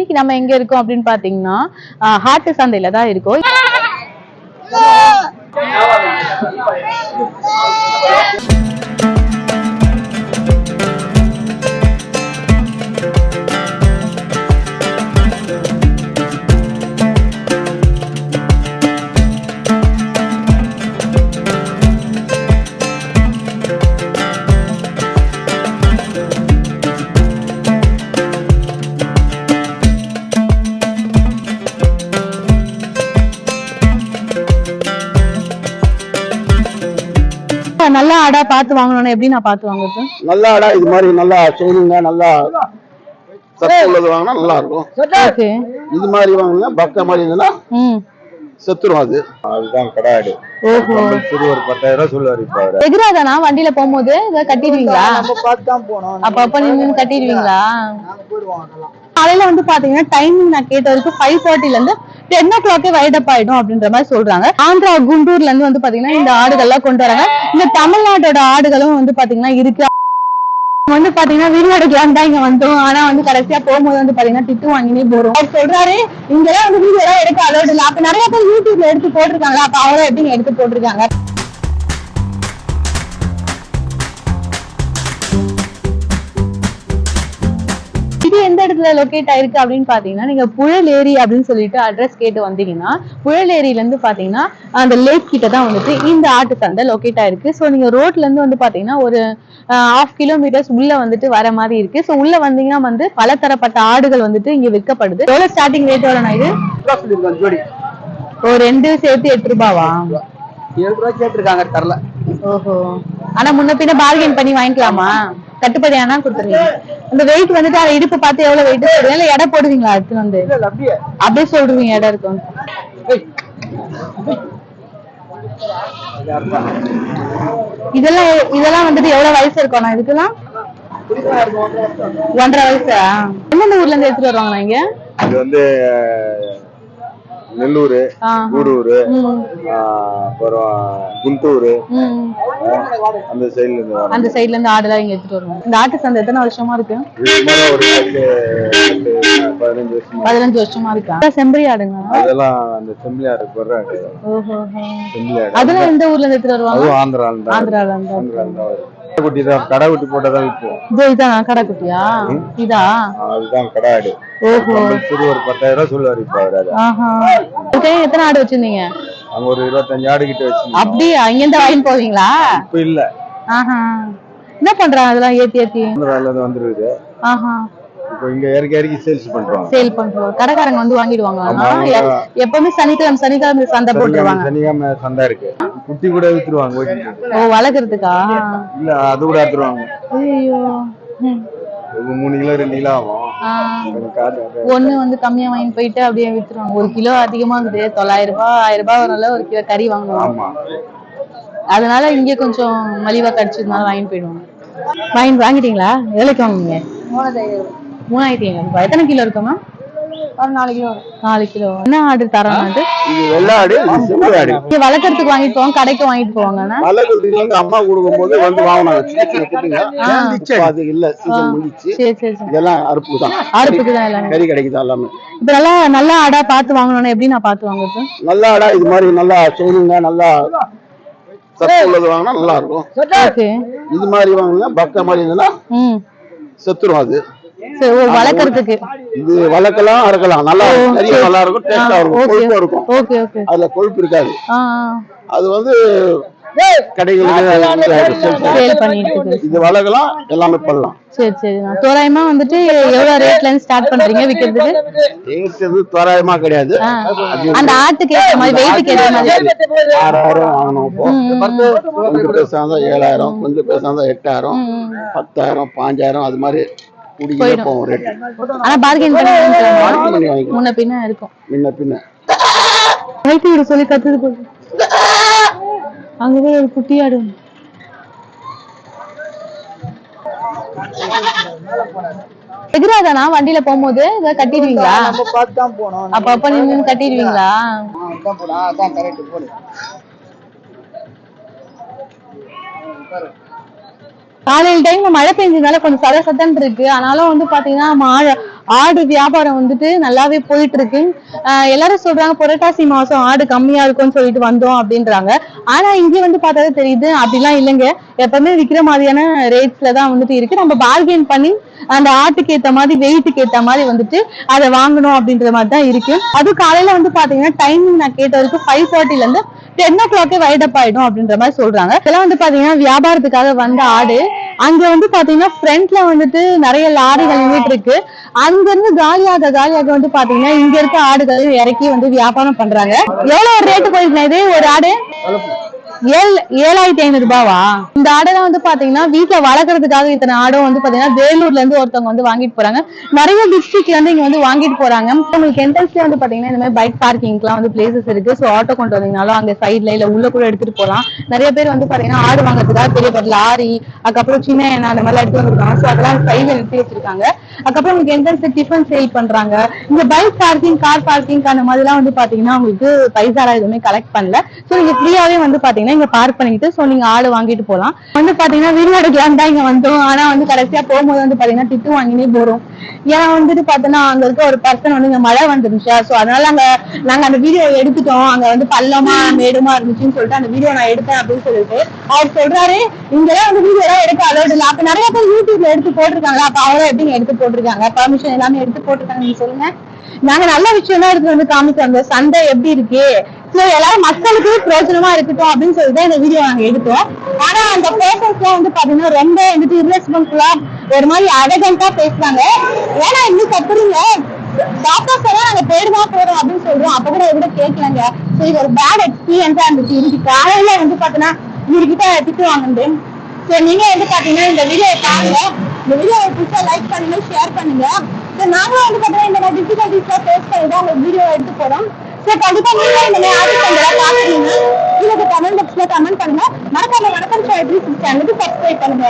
இன்னைக்கு நம்ம எங்க இருக்கோம் அப்படின்னு பாத்தீங்கன்னா ஹாட்டு சந்தையில தான் இருக்கோம் Yeah. ஆடா பார்த்து வாங்கணும்னா எப்படி நான் பார்த்து வாங்குறது? நல்ல ஆடா இது மாதிரி நல்லா ஷைனிங்கா நல்லா சத்து உள்ளது வாங்கினா நல்லா இருக்கும் இது மாதிரி வாங்கினா பக்க மாதிரி இருந்ததுன்னா ம். செத்துரும் அது. அதுதான் கடாடு ஓஹோ. சரி ஒரு பத்தாயிரம் ரூபாய் சொல்லுவாரு இப்ப அவரு. எதிராதானா வண்டியில போகும்போது இதை கட்டிடுவீங்களா? அப்ப அப்ப நீங்க கட்டிடுவீங்களா? காலையில வந்து பாத்தீங்கன்னா டைமிங் நான் கேட்ட வரைக்கும் ஃபைவ் தேர்ட்டில இருந்து டென் ஓ கிளாக்கே வைடப் ஆயிடும் அப்படின்ற மாதிரி சொல்றாங்க. ஆந்திரா குண்டூர்ல இருந்து வந்து பாத்தீங்கன்னா இந்த ஆடுகள்லாம் கொண்டு வராங்க. இந்த தமிழ்நாட்டோட ஆடுகளும் வந்து பாத்தீங்கன்னா இருக்கு. வந்து பாத்தீங்கன்னா வீடு எடுக்கலாம் தான் இங்க வந்தோம். ஆனா வந்து கடைசியா போகும்போது வந்து பாத்தீங்கன்னா திட்டு வாங்கினே போறோம். அவர் சொல்றாரு இங்கெல்லாம் வந்து வீடியோ எல்லாம் எடுக்க அலோடு இல்ல அப்ப நிறைய பேர் யூடியூப்ல எடுத்து போட்டிருக்காங்களா? அப்ப அவரும் எப்படி எடுத்து போட்டிருக்காங்க? எந்த இடத்துல லொகேட் ஆயிருக்கு அப்படின்னு பாத்தீங்கன்னா நீங்க புழலேரி அப்படின்னு சொல்லிட்டு அட்ரஸ் கேட்டு வந்தீங்கன்னா புழலேரியில இருந்து பாத்தீங்கன்னா அந்த லேக் கிட்ட தான் வந்துட்டு இந்த ஆட்டு சந்தை லொகேட் ஆயிருக்கு. ஸோ நீங்க ரோட்ல இருந்து வந்து பாத்தீங்கன்னா ஒரு ஹாஃப் கிலோமீட்டர்ஸ் உள்ள வந்துட்டு வர மாதிரி இருக்கு. ஸோ உள்ள வந்தீங்கன்னா வந்து பலதரப்பட்ட ஆடுகள் வந்துட்டு இங்க விற்கப்படுது. எவ்வளவு ஸ்டார்டிங் ரேட் எவ்வளோ இது? ஒரு ரெண்டு சேர்த்து எட்டு ரூபாவா? ஏழு ரூபாய் கேட்டிருக்காங்க தரல. ஓஹோ. ஆனா முன்ன பின்ன பார்கெயின் பண்ணி வாங்கிக்கலாமா? கட்டுப்படி ஆனா கொடுத்துருவீங்க இந்த வெயிட் வந்துட்டு அதை இடுப்பு பார்த்து எவ்வளவு வெயிட் சொல்றீங்க இல்ல எடை போடுவீங்களா அடுத்து வந்து? அப்படியே சொல்றீங்க எடை இருக்கும் இதெல்லாம் இதெல்லாம் வந்துட்டு எவ்வளவு வயசு இருக்கும் நான் இதுக்கெல்லாம்? ஒன்றரை வயசா? எந்தெந்த ஊர்ல இருந்து எடுத்துட்டு வருவாங்க இங்க? இது வந்து நெல்லூர். கூடூர் அப்புறம் குண்டூர். அந்த சைடுல இருந்து அந்த சைடுல இருந்து ஆடுலாம் இங்க எடுத்துட்டு வருவாங்க இந்த ஆட்டு சந்தை எத்தனை வருஷமா இருக்கு? பதினஞ்சு வருஷமா பதினஞ்சு வருஷமா இருக்கா? செம்பரி ஆடுங்க. அதெல்லாம் அந்த செம்பிளியாடு போடுறாங்க ஓஹோ செம்பிளியாடு அதெல்லாம் எந்த ஊர்ல இருந்து எடுத்துட்டு வருவாங்க? அதுவும் ஆந்திரால தான். கடைக்குட்டி தான் கடைக்குட்டி போட்டதான் விற்போம் இது இதான் கடைக்குட்டியா? இதா? அதுதான் கடாடு. ஓஹோ. சரி ஒரு பத்தாயிரம் ரூபாய் சொல்லுவாரு இப்ப அவரு ஆஹா. எத்தனை ஆடு வச்சிருந்தீங்க? அங்க ஒரு இருபத்தஞ்சு ஆடு கிட்ட வச்சு அப்படியா? இங்க இருந்து வாங்கி போவீங்களா? இப்ப இல்ல. ஆஹா. என்ன பண்றாங்க? அதெல்லாம் ஏத்தி ஏத்தி. வந்துருக்குது. ஆஹா. இங்க இறக்கி இறக்கி சேல்ஸ் பண்றாங்க. சேல் பண்றோம். கடைக்காரங்க வந்து வாங்கிடுவாங்க. எப்பவுமே சனிக்கிழமை சனிக்கிழமை சந்தை போட்டுருவாங்க. சனிக்கிழமை சண்டை இருக்கு. குட்டி கூட வித்துருவாங்க. ஓ வளர்க்கறதுக்கா? இல்ல அது கூட எடுத்துருவாங்க ஐயோ. மூணு கிலோ ரெண்டு கிலோ ஆகும். ஒண்ணு வந்து கம்மியா வாங்கிட்டு போயிட்டு அப்படியே வித்துருவாங்க. ஒரு கிலோ அதிகமாகுது தொள்ளாயிரம் ரூபாய் ஆயிரம் ரூபாய் வரல ஒரு கிலோ கறி வாங்குவோம் ஆமா. அதனால இங்க கொஞ்சம் மலிவா கிடைச்சதுனால வாங்கிட்டு போயிடுவாங்க. வாங்கி வாங்கிட்டீங்களா? எவ்வளோக்கு வாங்குவீங்க மூணாயிரத்தி ஐநூறு எத்தனை கிலோ இருக்குமா ஒரு நாலு கிலோ நாலு கிலோ. என்ன ஆர்டர் தரோம் அது? இது வெள்ளாடு இது செம்மறியாடு இங்க வளர்க்கறதுக்கு வாங்கிட்டு போவாங்க கடைக்கு வாங்கிட்டு போவாங்கண்ணா இருந்து அம்மா கொடுக்கும்போது வந்து வாங்கினாங்க சின்ன சின்ன குட்டிங்க இப்ப அது இல்ல சீசன் முடிச்சு சரி சரி சரி. இதெல்லாம் அறுப்பு தான். அறுப்புக்கு தான் எல்லாமே. கறி கிடைக்குது எல்லாமே. இப்ப நல்லா நல்ல ஆடா பார்த்து வாங்கணும்னா எப்படி நான் பார்த்து வாங்குறது? நல்ல ஆடா இது மாதிரி நல்லா ஷைனிங்கா நல்லா சத்து உள்ளது வாங்கினா நல்லா இருக்கும். இது மாதிரி வாங்கினா பக்க மாதிரி இருந்ததுன்னா ம். செத்துரும் அது. வளர்க்கறதுக்கு. இது வளர்க்கலாம் அறுக்கலாம். நல்லா கறி நல்லா இருக்கும் டேஸ்டா இருக்கும். கொழுப்பா இருக்கும். Okay okay. அதுல கொழுப்பு இருக்காது. அது வந்து கடைகளுக்கு. இது வளர்க்கலாம் எல்லாமே பண்ணலாம். சரி சரி. தோராயமா வந்துட்டு எவ்வளவு ரேட்ல இருந்து ஸ்டார்ட் பண்றீங்க விக்கிறதுக்கு? ரேட் தோராயமா கிடையாது. அந்த ஆட்டுக்கு ஏத்த மாதிரி வெயிட்டுக்கு ஏத்த மாதிரி. ஆறாயிரம் வாங்கணும் கொஞ்சம் ஏழாயிரம் கொஞ்சம் பேசா இருந்தா எட்டாயிரம். பத்தாயிரம் பாஞ்சாயிரம் அது மாதிரி போகும் ரேட் ஆனா பார்கெயின் பண்ணி முன்ன பின்ன இருக்கும் முன்ன பின்ன வயிற்று விட சொல்லி கத்துது போகுது அங்கவே ஒரு குட்டி ஆடு எதிராதானா வண்டியில போகும்போது இதை கட்டிடுவீங்களா அப்ப அப்ப நீங்க கட்டிடுவீங்களா அதான் கரெக்ட் போடு காலையில் டைம்ல மழை பெஞ்சதுனால கொஞ்சம் சத சதன் இருக்கு. ஆனாலும் வந்து பாத்தீங்கன்னா மா- ஆடு வியாபாரம் வந்துட்டு நல்லாவே போயிட்டு இருக்கு எல்லாரும் சொல்றாங்க புரட்டாசி மாசம் ஆடு கம்மியா இருக்கும்னு சொல்லிட்டு வந்தோம் அப்படின்றாங்க. ஆனா இங்க வந்து பார்த்தாலே தெரியுது அப்படிலாம் இல்லைங்க. எப்பவுமே விற்கிற மாதிரியான ரேட்ஸ்ல தான் வந்துட்டு இருக்கு. நம்ம பார்கெயின் பண்ணி அந்த ஆட்டுக்கு ஏத்த மாதிரி வெயிட்டுக்கு ஏத்த மாதிரி வந்துட்டு அதை வாங்கணும் அப்படின்ற மாதிரி தான் இருக்கு. அதுவும் காலையில வந்து பாத்தீங்கன்னா டைமிங் நான் கேட்ட வரைக்கும் ஃபைவ் தேர்ட்டில இருந்து டென் ஓ கிளாக்கே வைடப் ஆயிடும் அப்படின்ற மாதிரி சொல்றாங்க. இதெல்லாம் வந்து பாத்தீங்கன்னா வியாபாரத்துக்காக வந்த ஆடு. அங்க வந்து பாத்தீங்கன்னா ஃப்ரண்ட்ல வந்துட்டு நிறைய லாரிகள் நின்றுட்டு இருக்கு அங்க இருந்து காலியாக காலியாக வந்து பாத்தீங்கன்னா இங்க இருக்க ஆடுகள் இறக்கி வந்து வியாபாரம் பண்றாங்க. எவ்வளவு ரேட்டு போயிருக்கேன் இது? ஒரு ஆடு? ஏழு ஏழாயிரத்தி ஐநூறு ரூபாவா? இந்த ஆடெல்லாம் வந்து பாத்தீங்கன்னா வீட்டுல வளர்க்கறதுக்காக இத்தனை ஆடும் வந்து பாத்தீங்கன்னா வேலூர்ல இருந்து ஒருத்தவங்க வந்து வாங்கிட்டு போறாங்க. நிறைய டிஸ்ட்ரிக்ட்ல இருந்து இங்க வந்து வாங்கிட்டு போறாங்க. உங்களுக்கு என்ட்ரன்ஸ்ல வந்து பாத்தீங்கன்னா இந்த மாதிரி பைக் பார்க்கிங்லாம் வந்து பிளேசஸ் இருக்கு. ஸோ ஆட்டோ கொண்டு வந்தீங்கனாலும் அங்க சைட்ல இல்ல உள்ள கூட எடுத்துட்டு போலாம். நிறைய பேர் வந்து பாத்தீங்கன்னா ஆடு வாங்குறதுக்காக பெரிய பெரிய லாரி அதுக்கப்புறம் சின்ன எண்ணெய் அந்த மாதிரிலாம் எடுத்து வந்துருக்காங்க. ஸோ அதெல்லாம் சைட்ல நிறுத்தி வச்சிருக்காங்க. அதுக்கப்புறம் உங்களுக்கு என்ட்ரன்ஸ் டிஃபன் சேல் பண்றாங்க. இந்த பைக் பார்க்கிங் கார் பார்க்கிங் அந்த மாதிரிலாம் வந்து பாத்தீங்கன்னா உங்களுக்கு பைசாரா எதுவுமே கலெக்ட் பண்ணல. ஸோ நீங்க ஃப்ரீயாவே வந்து பாத்தீங்கன்னா இங்க பார்க் பண்ணிட்டு ஸோ நீங்க ஆள் வாங்கிட்டு போலாம். வந்து பாத்தீங்கன்னா வீடியோ எடுக்கலாம் தான் இங்க வந்தோம். ஆனா வந்து கடைசியா போகும்போது வந்து பாத்தீங்கன்னா திட்டு வாங்கினே போறோம். ஏன்னா வந்துட்டு பாத்தோன்னா அங்க இருக்க ஒரு பர்சன் வந்து இங்க மழை வந்துருந்துச்சா? சோ அதனால அங்க நாங்க அந்த வீடியோ எடுத்துட்டோம். அங்க வந்து பள்ளமா மேடுமா இருந்துச்சுன்னு சொல்லிட்டு அந்த வீடியோ நான் எடுத்தேன் அப்படின்னு சொல்லிட்டு. அவர் சொல்றாரு இங்கெல்லாம் வந்து வீடியோ எல்லாம் எடுக்க அலோடு இல்ல. அப்ப நிறைய பேர் யூடியூப்ல எடுத்து போட்டிருக்காங்களா அப்ப அவரும் எப்படி எடுத்து போட்டிருக்காங்க? பர்மிஷன் எல்லாமே எடுத்து போட்டிருக்காங்க நீங்க சொல்லுங்க. நாங்க நல்ல விஷயம் தான் எடுத்து வந்து காமிச்சோம் அந்த சந்தை எப்படி இருக்கு? சோ எல்லாரும் மக்களுக்கு பிரயோஜனமா இருக்கட்டும் அப்படின்னு சொல்லிட்டு இந்த வீடியோ நாங்க எடுத்தோம். ஆனா அந்த பேசன்ஸ்லாம் வந்து பாத்தீங்கன்னா ரொம்ப வந்துட்டு irresponsible-ஆ ஒரு மாதிரி அரகண்டா பேசுறாங்க. ஏன்னா இன்னும் கத்துறீங்க. டாக்டர்ஸ் எல்லாம் நாங்க தேடுதான் போறோம் அப்படின்னு சொல்றோம். அப்ப கூட எதுவும் கேட்கலங்க. சோ இது ஒரு பேட் எக்ஸ்பீரியன்ஸா இருந்துச்சு. இன்னைக்கு காலையில வந்து பாத்தீங்கன்னா இவர்கிட்ட திட்டு வாங்குது சோ நீங்க வந்து பாத்தீங்கன்னா இந்த வீடியோ பாருங்க. இந்த வீடியோ பிடிச்சா லைக் பண்ணுங்க ஷேர் பண்ணுங்க. ஸோ நாங்களும் வந்து பாத்தீங்கன்னா இந்த மாதிரி டிஃபிகல்டிஸ்லாம் ஃபேஸ் பண்ணி தான் உங்களுக்கு வீடியோ எடுத்து போறோம். சோ கண்டிப்பா நீங்க இந்த மாதிரி ஆடிட் பாக்குறீங்க இதுக்கு கமெண்ட் பாக்ஸ்ல கமெண்ட் பண்ணுங்க. மறக்காம வணக்கம் சேனலுக்கு சப்ஸ்கிரைப் பண்ணுங்க.